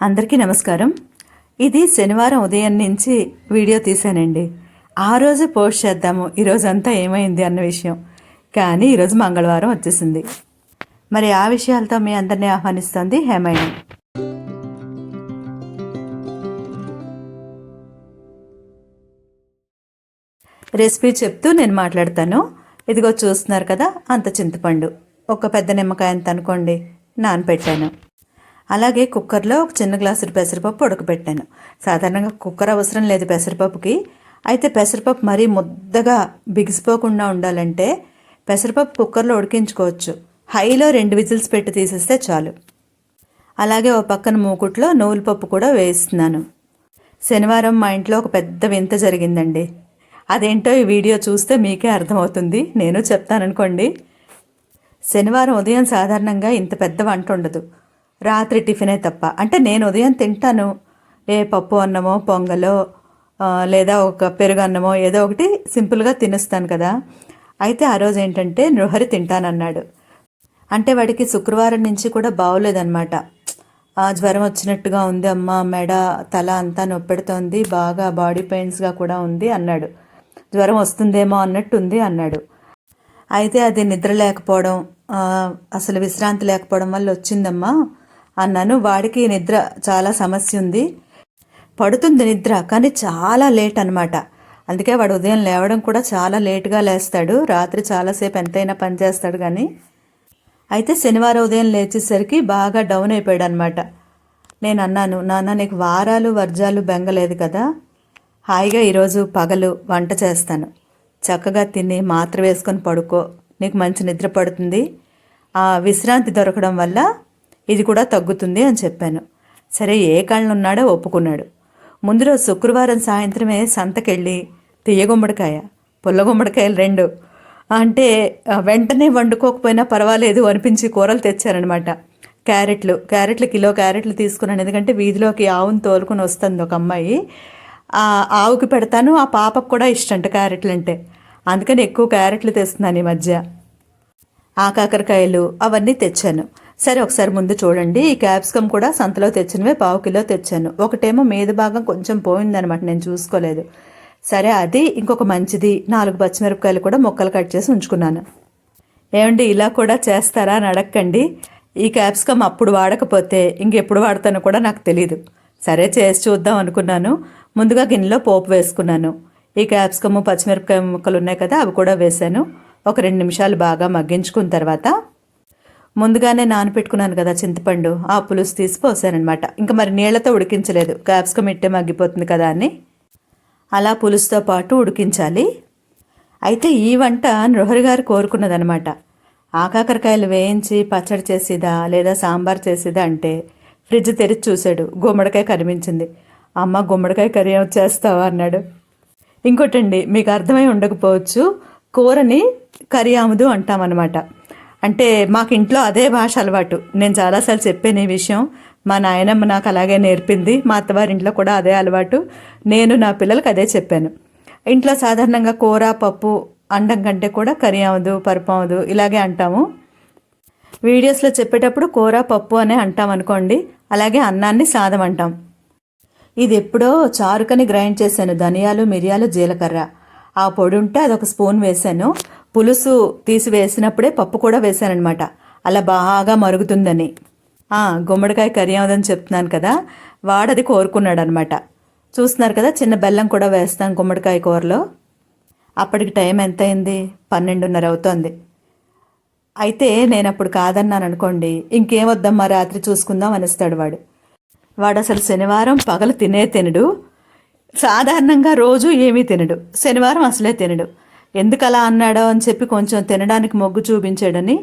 అందరికీ నమస్కారం. ఇది శనివారం ఉదయం నుంచి వీడియో తీశానండి. ఆ రోజు పోస్ట్ చేద్దాము. ఈరోజు అంతా ఏమైంది అన్న విషయం. కానీ ఈరోజు మంగళవారం వచ్చేసింది. మరి ఆ విషయాలతో మీ అందరినీ ఆహ్వానిస్తోంది హేమాయణి రెసిపీ చెప్తూ నేను మాట్లాడతాను. ఇదిగో చూస్తున్నారు కదా అంత చింతపండు. ఒక పెద్ద నిమ్మకాయ అంత అనుకోండి నానపెట్టాను. అలాగే కుక్కర్లో ఒక చిన్న గ్లాసు పెసరపప్పు ఉడకబెట్టాను. సాధారణంగా కుక్కర్ అవసరం లేదు పెసరపప్పుకి. అయితే పెసరపప్పు మరీ ముద్దగా బిగిసిపోకుండా ఉండాలంటే పెసరపప్పు కుక్కర్లో ఉడికించుకోవచ్చు. హైలో రెండు విజిల్స్ పెట్టి తీసేస్తే చాలు. అలాగే ఓ పక్కన మూకుట్లో నువ్వుల పప్పు కూడా వేస్తున్నాను శనివారం మా ఇంట్లో ఒక పెద్ద వింత జరిగిందండి. అదేంటో ఈ వీడియో చూస్తే మీకే అర్థమవుతుంది. నేను చెప్తాననుకోండి. శనివారం ఉదయం సాధారణంగా ఇంత పెద్ద వంట ఉండదు. రాత్రి టిఫినే తప్ప. అంటే నేను ఉదయం తింటాను. ఏ పప్పు అన్నమో పొంగలో లేదా ఒక పెరుగు అన్నమో ఏదో ఒకటి సింపుల్గా తినేస్తాను కదా. అయితే ఆ రోజు ఏంటంటే నృహరి తింటానన్నాడు. అంటే వాడికి శుక్రవారం నుంచి కూడా బాగోలేదన్నమాట జ్వరం వచ్చినట్టుగా ఉంది అమ్మ మెడ తల అంతా నొప్పెడుతోంది బాగా బాడీ పెయిన్స్గా కూడా ఉంది అన్నాడు. జ్వరం వస్తుందేమో అన్నట్టు ఉంది అన్నాడు. అయితే అది నిద్ర లేకపోవడం అసలు విశ్రాంతి లేకపోవడం వల్ల వచ్చిందమ్మా. అన్నాను. వాడికి నిద్ర చాలా సమస్య ఉంది. పడుతుంది నిద్ర కానీ చాలా లేట్ అనమాట అందుకే వాడు ఉదయం లేవడం కూడా చాలా లేట్గా లేస్తాడు. రాత్రి చాలాసేపు ఎంతైనా పని చేస్తాడు కానీ అయితే శనివారం ఉదయం లేచేసరికి బాగా డౌన్ అయిపోయాడు అనమాట నేను అన్నాను నాన్న నీకు వారాలు వర్జాలు బెంగలేదు కదా. హాయిగా ఈరోజు పగలు వంట చేస్తాను. చక్కగా తిని మాత్ర వేసుకొని పడుకో. నీకు మంచి నిద్ర పడుతుంది. ఆ విశ్రాంతి దొరకడం వల్ల ఇది కూడా తగ్గుతుంది అని చెప్పాను. సరే ఏ కళ్ళు ఉన్నాడో ఒప్పుకున్నాడు. ముందు రోజు శుక్రవారం సాయంత్రమే సంతకెళ్ళి తీయ గుమ్మడికాయ పుల్ల గుమ్మడికాయలు రెండు అంటే వెంటనే వండుకోకపోయినా పర్వాలేదు అనిపించి కూరలు తెచ్చారనమాట. క్యారెట్లు క్యారెట్లు కిలో క్యారెట్లు తీసుకున్నాను. ఎందుకంటే వీధిలోకి ఆవును తోలుకుని వస్తుంది ఒక అమ్మాయి. ఆ ఆవుకి పెడతాను ఆ పాపకు కూడా ఇష్టంట క్యారెట్లు అంటే. అందుకని ఎక్కువ క్యారెట్లు తెస్తున్నాను ఈ మధ్య. ఆ కాకరకాయలు అవన్నీ తెచ్చాను. సరే ఒకసారి ముందు చూడండి. ఈ క్యాప్సికమ్ కూడా సంతలో తెచ్చినవే పావు కిలో తెచ్చాను. ఒకటేమో మీద భాగం కొంచెం పోయిందనమాట నేను చూసుకోలేదు. సరే అది ఇంకొక మంచిది. నాలుగు పచ్చిమిరపకాయలు కూడా ముక్కలు కట్ చేసి ఉంచుకున్నాను. ఏమండి ఇలా కూడా చేస్తారా అని అడగండి ఈ క్యాప్సికమ్ అప్పుడు వాడకపోతే ఇంకెప్పుడు వాడతానో కూడా నాకు తెలియదు సరే చేసి చూద్దాం అనుకున్నాను. ముందుగా గిన్నెలో పోపు వేసుకున్నాను. ఈ క్యాప్సికమ్ పచ్చిమిరపకాయ ముక్కలు ఉన్నాయి కదా అవి కూడా వేశాను. ఒక రెండు నిమిషాలు బాగా మగ్గించుకున్న తర్వాత ముందుగానే నానపెట్టుకున్నాను కదా చింతపండు ఆ పులుసు తీసి పోసానమాట ఇంకా మరి నీళ్ళతో ఉడికించలేదు. క్యాప్సికమ్ ఇట్టే మగ్గిపోతుంది కదా అని. అలా పులుసుతో పాటు ఉడికించాలి. అయితే ఈ వంట నృహరి గారు కోరుకున్నదనమాట ఆకాకరకాయలు వేయించి పచ్చడి చేసేదా లేదా సాంబార్ చేసేదా అంటే ఫ్రిడ్జ్ తెరిచి చూశాడు. గుమ్మడికాయ కనిపించింది అమ్మ గుమ్మడికాయ కర్రీ చేస్తావా? అన్నాడు. ఇంకోటండి మీకు అర్థమై ఉండకపోవచ్చు. కూరని కర్రీ ఆముదు అంటామన్నమాట. అంటే మాకు ఇంట్లో అదే భాష అలవాటు నేను చాలాసార్లు చెప్పాను ఈ విషయం. మా నాయనమ్మ నాకు అలాగే నేర్పింది. మా అత్తవారింట్లో కూడా అదే అలవాటు. నేను నా పిల్లలకు అదే చెప్పాను. ఇంట్లో సాధారణంగా కూర పప్పు అండం కంటే కూడా కర్రీ అవదు పరుపు అవదు ఇలాగే అంటాము. వీడియోస్లో చెప్పేటప్పుడు కూర పప్పు అనే అంటాం అనుకోండి. అలాగే అన్నాన్ని సాదం అంటాం. ఇది ఎప్పుడో చారుకని గ్రైండ్ చేశాను. ధనియాలు మిరియాలు జీలకర్ర. ఆ పొడి ఉంటే అదొక స్పూన్ వేశాను. పులుసు తీసి వేసినప్పుడే పప్పు కూడా వేశానన్నమాట. అలా బాగా మరుగుతుందని. ఆ, గుమ్మడికాయ కర్రీ అవుదని చెప్తున్నాను కదా వాడది కోరుకున్నాడు అనమాట చూస్తున్నారు కదా చిన్న బెల్లం కూడా వేస్తాను గుమ్మడికాయ కూరలో. అప్పటికి టైం ఎంత అయింది పన్నెండున్నర అవుతోంది. అయితే నేను అప్పుడు కాదన్నాను అనుకోండి ఇంకేం వద్దమ్మా రాత్రి చూసుకుందాం అనిస్తాడు వాడు. వాడు అసలు శనివారం పగలు తినే తినడు. సాధారణంగా రోజు ఏమీ తినడు. శనివారం అసలే తినడు. ఎందుకు అలా అన్నాడో అని చెప్పి కొంచెం తినడానికి మొగ్గు చూపించాడని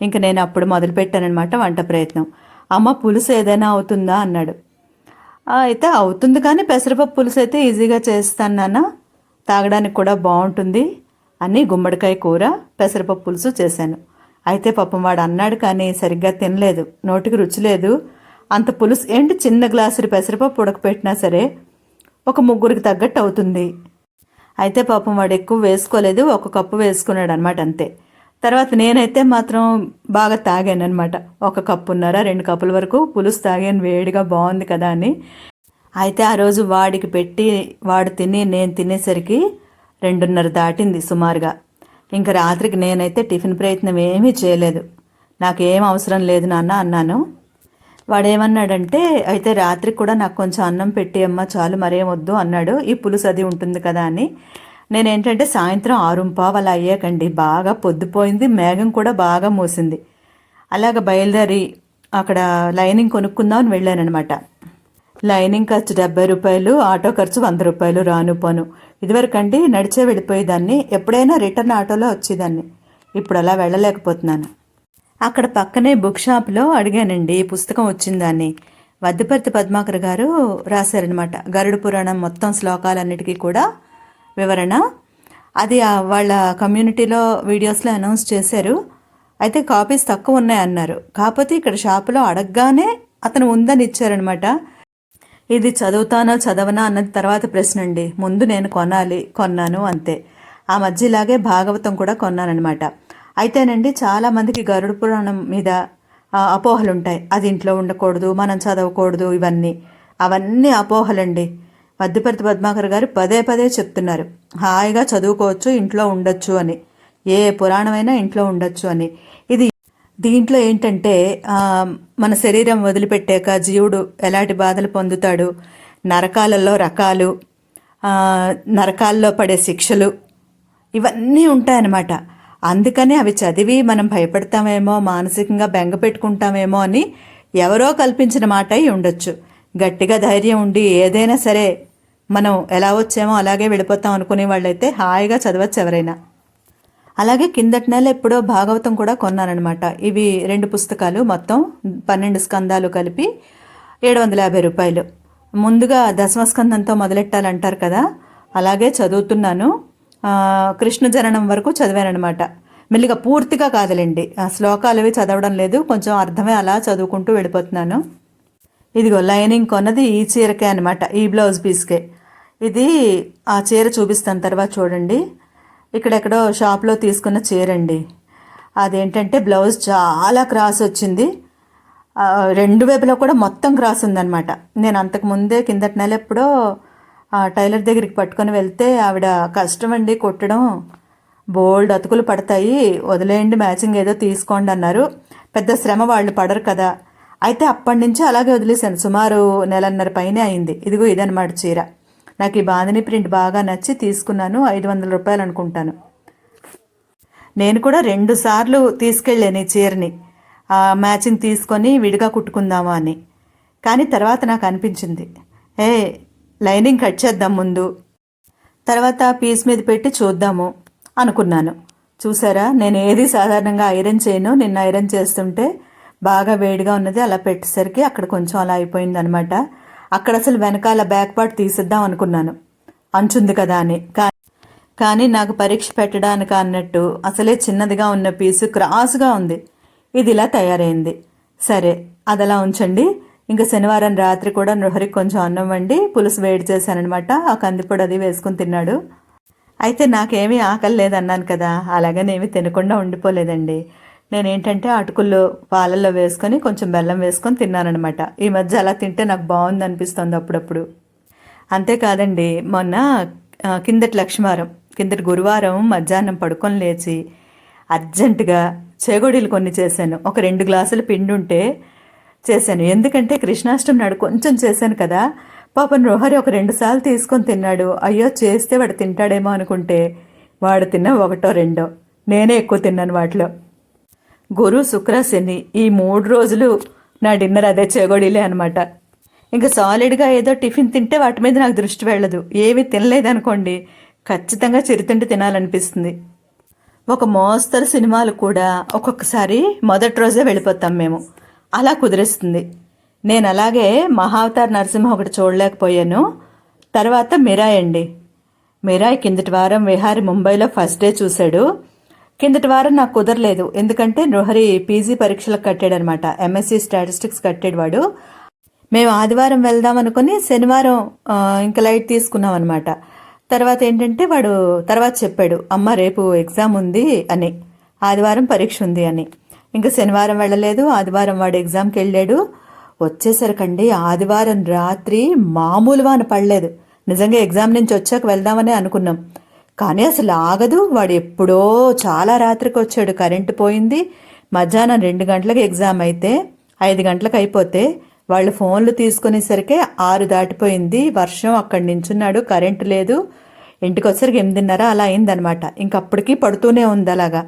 ఇంక నేను అప్పుడు మొదలుపెట్టానమాట వంట ప్రయత్నం. అమ్మ పులుసు ఏదైనా అవుతుందా అన్నాడు. అయితే అవుతుంది కానీ పెసరపప్పు పులుసు అయితే ఈజీగా చేస్తాను నాన్న. తాగడానికి కూడా బాగుంటుంది అని గుమ్మడికాయ కూర పెసరపప్పు పులుసు చేశాను. అయితే పాపం వాడు అన్నాడు కానీ సరిగ్గా తినలేదు. నోటికి రుచి లేదు. అంత పులుసు ఏంటి చిన్న గ్లాసులు పెసరపప్పు ఉడకపెట్టినా సరే ఒక ముగ్గురికి తగ్గట్టు అవుతుంది. అయితే పాపం వాడు ఎక్కువ వేసుకోలేదు ఒక కప్పు వేసుకున్నాడు అనమాట అంతే. తర్వాత నేనైతే మాత్రం బాగా తాగాను అనమాట ఒక కప్పున్నర రెండు కప్పుల వరకు పులుసు తాగాను వేడిగా బాగుంది కదా అని. అయితే ఆ రోజు వాడికి పెట్టి వాడు తిని నేను తినేసరికి రెండున్నర దాటింది సుమారుగా. ఇంకా రాత్రికి నేనైతే టిఫిన్ ప్రయత్నం ఏమీ చేయలేదు. నాకు ఏం అవసరం లేదు నాన్న అన్నాను. వాడేమన్నాడంటే అయితే రాత్రికి కూడా నాకు కొంచెం అన్నం పెట్టి అమ్మ చాలు మరేం వద్దు అన్నాడు. ఈ పులుసు అది ఉంటుంది కదా అని. నేనేంటంటే సాయంత్రం ఆరుంపావు అలా అయ్యాకండి. బాగా పొద్దుపోయింది. మేఘం కూడా బాగా మూసింది. అలాగ బయలుదేరి అక్కడ లైనింగ్ కొనుక్కుందామని వెళ్ళానమాట లైనింగ్ ఖర్చు డెబ్బై రూపాయలు ఆటో ఖర్చు వంద రూపాయలు రాను పోను. ఇదివరకండి నడిచే వెళ్ళిపోయేదాన్ని. ఎప్పుడైనా రిటర్న్ ఆటోలో వచ్చేదాన్ని. ఇప్పుడు అలా వెళ్ళలేకపోతున్నాను. అక్కడ పక్కనే బుక్ షాప్లో అడిగానండి ఈ పుస్తకం వచ్చిందాన్ని వద్దపర్తి పద్మాకర్ గారు రాశారనమాట గరుడు పురాణం మొత్తం శ్లోకాలన్నిటికీ కూడా వివరణ. అది వాళ్ళ కమ్యూనిటీలో వీడియోస్లో అనౌన్స్ చేశారు. అయితే కాపీస్ తక్కువ ఉన్నాయన్నారు. కాకపోతే ఇక్కడ షాపులో అడగగానే అతను ఉందని ఇచ్చారనమాట ఇది చదువుతానో చదవనా అన్నది తర్వాత ప్రశ్న అండి ముందు నేను కొనాలి కొన్నాను అంతే. ఆ మధ్య ఇలాగే భాగవతం కూడా కొన్నానమాట అయితేనండి చాలామందికి గరుడ పురాణం మీద అపోహలు ఉంటాయి అది ఇంట్లో ఉండకూడదు మనం చదవకూడదు ఇవన్నీ. అవన్నీ అపోహలండి. మధ్యపర్తి పద్మాకర్ గారు పదే పదే చెప్తున్నారు. హాయిగా చదువుకోవచ్చు ఇంట్లో ఉండొచ్చు అని. ఏ పురాణమైనా ఇంట్లో ఉండొచ్చు అని. ఇది దీంట్లో ఏంటంటే మన శరీరం వదిలిపెట్టాక జీవుడు ఎలాంటి బాధలు పొందుతాడు? నరకాలలో రకాలు నరకాల్లో పడే శిక్షలు ఇవన్నీ ఉంటాయన్నమాట. అందుకనే అవి చదివి మనం భయపడతామేమో మానసికంగా బెంగ పెట్టుకుంటామేమో అని ఎవరో కల్పించిన మాట అయి ఉండొచ్చు. గట్టిగా ధైర్యం ఉండి ఏదైనా సరే మనం ఎలా వచ్చామో అలాగే వెళ్ళిపోతాం అనుకునే వాళ్ళైతే హాయిగా చదవచ్చు ఎవరైనా. అలాగే కిందటి నెల ఎప్పుడో భాగవతం కూడా కొన్నానమాట ఇవి రెండు పుస్తకాలు మొత్తం పన్నెండు స్కందాలు కలిపి ఏడు వందల యాభై రూపాయలు. ముందుగా దశమ స్కందంతో మొదలెట్టాలంటారు కదా అలాగే చదువుతున్నాను. కృష్ణ జననం వరకు చదివానమాట మెల్లిగా పూర్తిగా కాదులేండి. ఆ శ్లోకాలు అవి చదవడం లేదు. కొంచెం అర్థమే అలా చదువుకుంటూ వెళ్ళిపోతున్నాను. ఇదిగో లైనింగ్ కొన్నది ఈ చీరకే అనమాట ఈ బ్లౌజ్ పీస్కే. ఇది ఆ చీర చూపిస్తాను తర్వాత చూడండి. ఇక్కడెక్కడో షాప్లో తీసుకున్న చీర అండి అదేంటంటే బ్లౌజ్ చాలా క్రాస్ వచ్చింది. రెండు వైపులో కూడా మొత్తం క్రాస్ ఉందన్నమాట. నేను అంతకు ముందే కిందటి నెల ఎప్పుడో టైలర్ దగ్గరికి పట్టుకొని వెళ్తే ఆవిడ కష్టం అండి కుట్టడం. బోల్డ్ అతుకులు పడతాయి. వదిలేయండి మ్యాచింగ్ ఏదో తీసుకోండి అన్నారు. పెద్ద శ్రమ వాళ్ళు పడరు కదా. అయితే అప్పటి నుంచి అలాగే వదిలేశాను. సుమారు నెలన్నర పైనే అయింది. ఇదిగో ఇదన్నమాట చీర. నాకు ఈ బాందిని ప్రింట్ బాగా నచ్చి తీసుకున్నాను. ఐదు వందల రూపాయలు అనుకుంటాను. నేను కూడా రెండు సార్లు తీసుకెళ్ళాను ఈ చీరని. ఆ మ్యాచింగ్ తీసుకొని విడిగా కుట్టుకుందామా అని. కానీ తర్వాత నాకు అనిపించింది. ఏ లైనింగ్ కట్ చేద్దాం ముందు. తర్వాత పీస్ మీద పెట్టి చూద్దాము అనుకున్నాను. చూసారా? నేను ఏది సాధారణంగా ఐరన్ చేయను. నిన్న ఐరన్ చేస్తుంటే బాగా వేడిగా ఉన్నది. అలా పెట్టేసరికి అక్కడ కొంచెం అలా అయిపోయింది అనమాట అక్కడ అసలు వెనకాల బ్యాక్ పార్ట్ తీసిద్దాం అనుకున్నాను. అంచుంది కదా అని. కానీ నాకు పరీక్ష పెట్టడానికి అన్నట్టు అసలే చిన్నదిగా ఉన్న పీసు క్రాస్గా ఉంది. ఇది ఇలా తయారైంది. సరే అది అలా ఉంచండి. ఇంకా శనివారం రాత్రి కూడా నృహరికి కొంచెం అన్నం వండి పులుసు వేడి చేశానమాట ఆ కందిపొడి అది వేసుకుని తిన్నాడు. అయితే నాకేమీ ఆకలి లేదన్నాను కదా అలాగనేమి తినకుండా ఉండిపోలేదండి. నేనేంటంటే అటుకుల్లో పాలల్లో వేసుకొని కొంచెం బెల్లం వేసుకొని తిన్నానమాట ఈ మధ్య అలా తింటే నాకు బాగుంది అనిపిస్తుంది అప్పుడప్పుడు. అంతేకాదండి మొన్న కిందటి లక్ష్మారం కిందటి గురువారం మధ్యాహ్నం పడుకొని లేచి అర్జెంటుగా చేగోడీలు కొన్ని చేశాను. ఒక రెండు గ్లాసులు పిండి ఉంటే చేశాను. ఎందుకంటే కృష్ణాష్టమి నాడు కొంచెం చేశాను కదా. పాపం రోహరి ఒక రెండు సార్లు తీసుకొని తిన్నాడు. అయ్యో చేస్తే వాడు తింటాడేమో అనుకుంటే వాడు తిన్న ఒకటో రెండో. నేనే ఎక్కువ తిన్నాను వాటిలో. గురు శుక్ర శని ఈ మూడు రోజులు నా డిన్నర్ అదే చెగోడీలే అనమాట ఇంకా సాలిడ్గా ఏదో టిఫిన్ తింటే వాటి మీద నాకు దృష్టి వెళ్ళదు. ఏవి తినలేదనుకోండి ఖచ్చితంగా చిరుతిండి తినాలనిపిస్తుంది. ఒక మోస్తరు సినిమాలు కూడా ఒక్కొక్కసారి మొదటి రోజే వెళ్ళిపోతాం మేము. అలా కుదిరిస్తుంది. నేను అలాగే మహావతార్ నరసింహ ఒకటి చూడలేకపోయాను. తర్వాత మిరాయ్ అండి. మిరాయ్ కిందటి వారం విహారి ముంబైలో ఫస్ట్ డే చూశాడు. కిందటి వారం నాకు కుదరలేదు. ఎందుకంటే నృహరి పీజీ పరీక్షలకు కట్టాడనమాట. ఎంఎస్సీ స్టాటిస్టిక్స్ కట్టాడు వాడు మేము ఆదివారం వెళ్దాం అనుకుని శనివారం ఇంకా లైట్ తీసుకున్నాం అనమాట తర్వాత ఏంటంటే వాడు తర్వాత చెప్పాడు అమ్మ రేపు ఎగ్జామ్ ఉంది అని. ఆదివారం పరీక్ష ఉంది అని. ఇంకా శనివారం వెళ్ళలేదు ఆదివారం వాడు ఎగ్జామ్కి వెళ్ళాడు. వచ్చేసరికండి ఆదివారం రాత్రి మామూలు వాన పడలేదు. నిజంగా ఎగ్జామ్ నుంచి వచ్చాక వెళ్దామని అనుకున్నాం. కానీ అసలు ఆగదు వాడు ఎప్పుడో చాలా రాత్రికి వచ్చాడు కరెంటు పోయింది. మధ్యాహ్నం రెండు గంటలకు ఎగ్జామ్ అయితే ఐదు గంటలకు అయిపోతే వాళ్ళు ఫోన్లు తీసుకునేసరికి ఆరు దాటిపోయింది. వర్షం అక్కడి నించున్నాడు కరెంటు లేదు. ఇంటికి వచ్చరికి ఎనిమిదిన్నర అలా అయిందనమాట. ఇంకప్పటికీ పడుతూనే ఉంది అలాగా.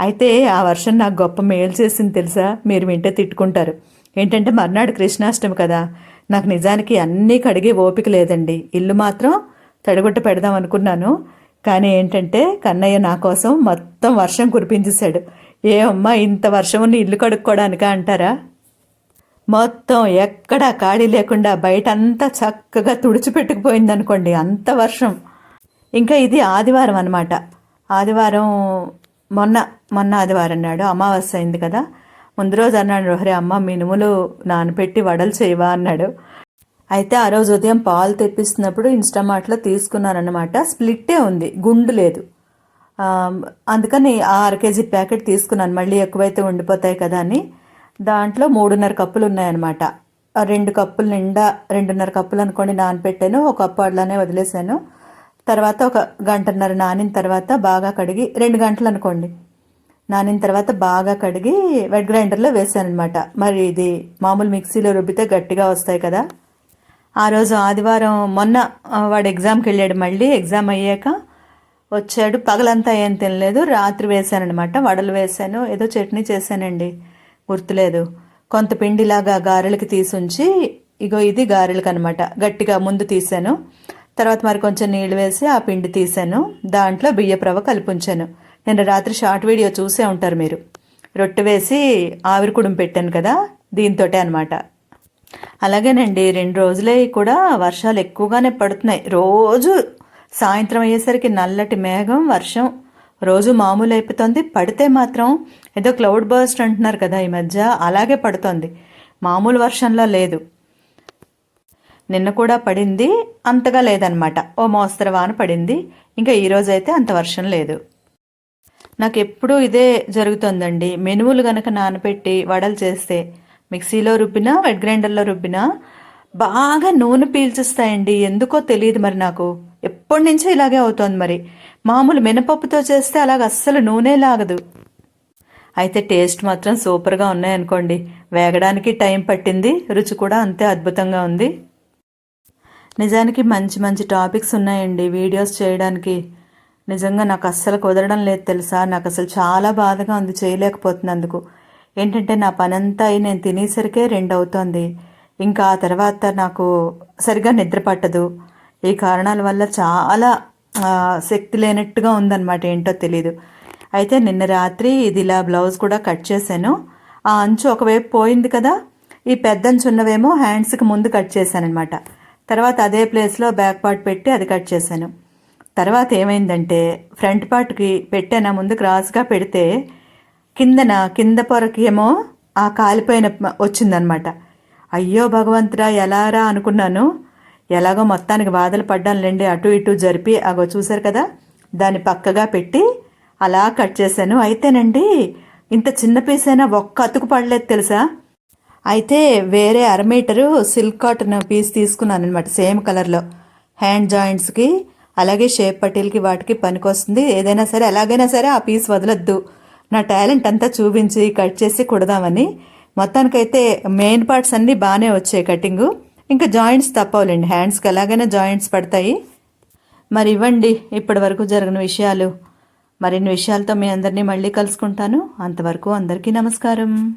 అయితే ఆ వర్షం నాకు గొప్ప మేలు చేసింది తెలుసా? మీరు వింటే తిట్టుకుంటారు. ఏంటంటే మర్నాడు కృష్ణాష్టమి కదా. నాకు నిజానికి అన్నీ కడిగే ఓపిక లేదండి. ఇల్లు మాత్రం తడిగుట్ట పెడదాం అనుకున్నాను. కానీ ఏంటంటే కన్నయ్య నా కోసం మొత్తం వర్షం కురిపించేశాడు. ఏ అమ్మా ఇంత వర్షం నీ ఇల్లు కడుక్కోవడానికా అంటారా? మొత్తం ఎక్కడా ఖాళీ లేకుండా బయట అంతా చక్కగా తుడిచిపెట్టుకుపోయింది అనుకోండి అంత వర్షం. ఇంకా ఇది ఆదివారం అనమాట ఆదివారం మొన్న మొన్న ఆదివారం నాడు అమావాస్య అయింది కదా. ముందు రోజు అన్నాడు రోహరే అమ్మ మినుములు నానపెట్టి వడలు చేయవా? అన్నాడు. అయితే ఆ రోజు ఉదయం పాలు తెప్పిస్తున్నప్పుడు ఇన్స్టామార్ట్లో తీసుకున్నానమాట స్ప్లిట్టే ఉంది గుండు లేదు. అందుకని ఆ అర కేజీ ప్యాకెట్ తీసుకున్నాను మళ్ళీ ఎక్కువైతే ఉండిపోతాయి కదా అని. దాంట్లో మూడున్నర కప్పులు ఉన్నాయన్నమాట. రెండు కప్పులు నిండా రెండున్నర కప్పులు అనుకోండి నానపెట్టాను ఒక కప్పు అట్లానే వదిలేసాను. తర్వాత ఒక గంటన్నర నానిన తర్వాత బాగా కడిగి రెండు గంటలు అనుకోండి. నానిన తర్వాత బాగా కడిగి వెట్ గ్రైండర్లో వేసాను అనమాట మరి ఇది మామూలు మిక్సీలో రుబ్బితే గట్టిగా వస్తాయి కదా. ఆ రోజు ఆదివారం మొన్న వాడు ఎగ్జామ్కి వెళ్ళాడు మళ్ళీ. ఎగ్జామ్ అయ్యాక వచ్చాడు. పగలంతా ఏం తినలేదు. రాత్రి వేశానమాట వడలు వేసాను. ఏదో చట్నీ చేశానండి. గుర్తులేదు. కొంత పిండిలాగా గారెలకి తీసుంచి ఇగో ఇది గారెలకు అనమాట గట్టిగా ముందు తీసాను. తర్వాత మరి కొంచెం నీళ్ళు వేసి ఆ పిండి తీసాను. దాంట్లో బియ్యప్రవ కలుపుంచాను. నిన్న నేను రాత్రి షార్ట్ వీడియో చూసే ఉంటారు మీరు. రొట్టె వేసి ఆవిరి కుడుం పెట్టాను కదా దీంతోటే అనమాట అలాగేనండి రెండు రోజులే కూడా వర్షాలు ఎక్కువగానే పడుతున్నాయి. రోజు సాయంత్రం అయ్యేసరికి నల్లటి మేఘం వర్షం రోజు మామూలు అయిపోతుంది. పడితే మాత్రం ఏదో క్లౌడ్ బర్స్ట్ అంటున్నారు కదా ఈ మధ్య అలాగే పడుతుంది. మామూలు వర్షంలో లేదు. నిన్న కూడా పడింది అంతగా లేదనమాట ఓ మోస్తరు వాన పడింది. ఇంకా ఈరోజు అయితే అంత వర్షం లేదు. నాకు ఎప్పుడూ ఇదే జరుగుతుందండి. మెనువులు గనక నానబెట్టి వడలు చేస్తే మిక్సీలో రుబ్బినా వెడ్ గ్రైండర్లో రుబ్బినా బాగా నూనె పీల్చిస్తాయండి. ఎందుకో తెలియదు మరి నాకు. ఎప్పటి నుంచో ఇలాగే అవుతోంది మరి. మామూలు మినపప్పుతో చేస్తే అలాగ అస్సలు నూనె లాగదు. అయితే టేస్ట్ మాత్రం సూపర్గా ఉన్నాయనుకోండి. వేగడానికి టైం పట్టింది. రుచి కూడా అంతే అద్భుతంగా ఉంది. నిజానికి మంచి మంచి టాపిక్స్ ఉన్నాయండి వీడియోస్ చేయడానికి. నిజంగా నాకు అస్సలు కుదరడం లేదు తెలుసా? నాకు అసలు చాలా బాధగా ఉంది చేయలేకపోతున్నందుకు. ఏంటంటే నా పనంతా అయి నేను తినేసరికే రెండు అవుతోంది ఇంకా ఆ తర్వాత నాకు సరిగా నిద్ర పట్టదు. ఈ కారణాల వల్ల చాలా శక్తి లేనట్టుగా ఉందన్నమాట ఏంటో తెలీదు. అయితే నిన్న రాత్రి ఇది ఇలా బ్లౌజ్ కూడా కట్ చేశాను. ఆ అంచు ఒకవైపు పోయింది కదా? ఈ పెద్ద అంచు ఉన్నవేమో హ్యాండ్స్కి ముందు కట్ చేశానమాట తర్వాత అదే ప్లేస్లో బ్యాక్ పార్ట్ పెట్టి అది కట్ చేశాను. తర్వాత ఏమైందంటే ఫ్రంట్ పార్ట్కి పెట్టాను ముందు క్రాస్గా పెడితే కిందన కింద పొరకి ఏమో ఆ కాలిపోయిన వచ్చిందనమాట అయ్యో భగవంతురా ఎలారా అనుకున్నాను. ఎలాగో మొత్తానికి బాధలు పడ్డానులేండి అటు ఇటు జరిపి అగో చూశారు కదా దాన్ని పక్కగా పెట్టి అలా కట్ చేశాను. అయితేనండి ఇంత చిన్న పీస్ అయినా ఒక్క అతుకు పడలేదు తెలుసా? అయితే వేరే అర మీటరు సిల్క్ కాటన్ పీస్ తీసుకున్నాను అనమాట సేమ్ కలర్లో. హ్యాండ్ జాయింట్స్కి అలాగే షేప్ పట్టీలకి వాటికి పనికొస్తుంది. ఏదైనా సరే ఎలాగైనా సరే ఆ పీస్ వదలొద్దు. నా టాలెంట్ అంతా చూపించి కట్ చేసి కుడదామని. మొత్తానికైతే మెయిన్ పార్ట్స్ అన్నీ బాగానే వచ్చాయి కటింగు. ఇంకా జాయింట్స్ తప్పవులేండి. హ్యాండ్స్కి ఎలాగైనా జాయింట్స్ పడతాయి. మరి ఇవ్వండి ఇప్పటి వరకు జరిగిన విషయాలు. మరిన్ని విషయాలతో మీ అందరినీ మళ్ళీ కలుసుకుంటాను. అంతవరకు అందరికీ నమస్కారం.